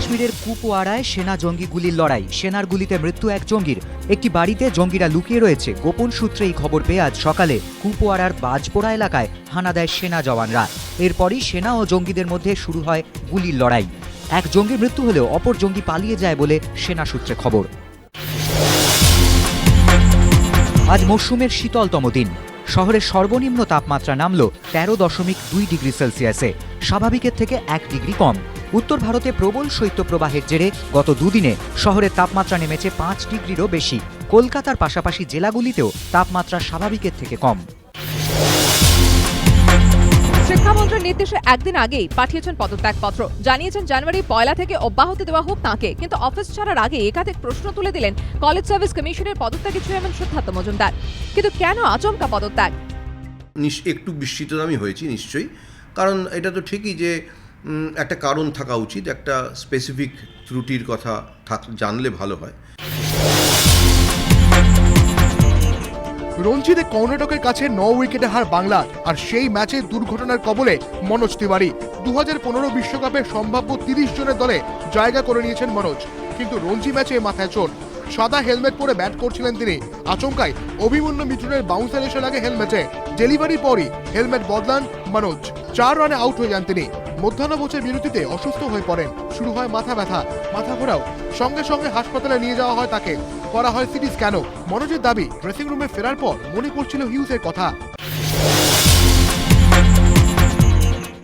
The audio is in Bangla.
কাশ্মীরের কুপওয়ারায় সেনা জঙ্গি গুলির লড়াই। সেনার গুলিতে মৃত্যু এক জঙ্গির। একটি বাড়িতে জঙ্গিরা লুকিয়ে রয়েছে। গোপন সূত্রে এই খবর পেয়ে আজ সকালে কুপওয়ারার বাজপোড়া এলাকায় হানা দেয় সেনা জওয়ানরা। এরপরই সেনা ও জঙ্গিদের মধ্যে শুরু হয় গুলির লড়াই। এক জঙ্গির মৃত্যু হলেও অপর জঙ্গি পালিয়ে যায় বলে সেনা সূত্রে খবর। আজ মরশুমের শীতলতম দিন। শহরের সর্বনিম্ন তাপমাত্রা নামল তেরো দশমিক দুই ডিগ্রি সেলসিয়াসে। স্বাভাবিকের থেকে এক ডিগ্রি কম। উত্তর ভারতে প্রবল শৈত্যপ্রবাহের জেরে গত দুদিনে শহরের তাপমাত্রা নেমেছে পাঁচ ডিগ্রিরও বেশি। কলকাতার পাশাপাশি জেলাগুলিতেও তাপমাত্রা স্বাভাবিকের থেকে কম। শিক্ষামন্ত্রীর নির্দেশে একদিন আগেই পাঠিয়েছেন পদত্যাগপত্র। জানিয়েছেন জানুয়ারি পয়লা থেকে অব্যাহতি দেওয়া হোক তাঁকে কিন্তু অফিস ছাড়ার আগে একাধিক প্রশ্ন তুলে দিলেন কলেজ সার্ভিস কমিশনের পদত্যাগী চেয়ারম্যান সিদ্ধার্থ মজুমদার। কিন্তু কেন আচমকা পদত্যাগ? একটু বিস্মিত আমি হয়েছি নিশ্চয়ই কারণ এটা তো ঠিকই যে একটা কারণ থাকা উচিত, একটা স্পেসিফিক ত্রুটির কথা থাক, জানলে ভালো হয়। রঞ্জিতে কর্ণাটকের কাছে ন উইকেটে হার বাংলা আর সেই ম্যাচে দুর্ঘটনার কবলে মনোজ তিওয়ারি। দু বিশ্বকাপের সম্ভাব্য তিরিশ জনের দলে জায়গা করে নিয়েছেন মনোজ, কিন্তু রঞ্জি ম্যাচে মাথায় চোট। সাদা হেলমেট পরে ব্যাট করছিলেন তিনি। আচমকায় অভিমন্যু মিঠুনের বাউন্সার এসে লাগে হেলমেটে। ডেলিভারি পরই হেলমেট বদলান মনোজ। চার রানে আউট হয়ে যান তিনি। মধ্যাহ্নভোজের বিরতিতে অসুস্থ হয়ে পড়েন। শুরু হয় মাথা ব্যথা, মাথা ঘোরাও। সঙ্গে সঙ্গে হাসপাতালে নিয়ে যাওয়া হয় তাকে। করা হয় সিটি স্ক্যানও। মনোজের দাবি ড্রেসিং রুমে ফেরার পর মনে পড়ছিল হিউজের কথা।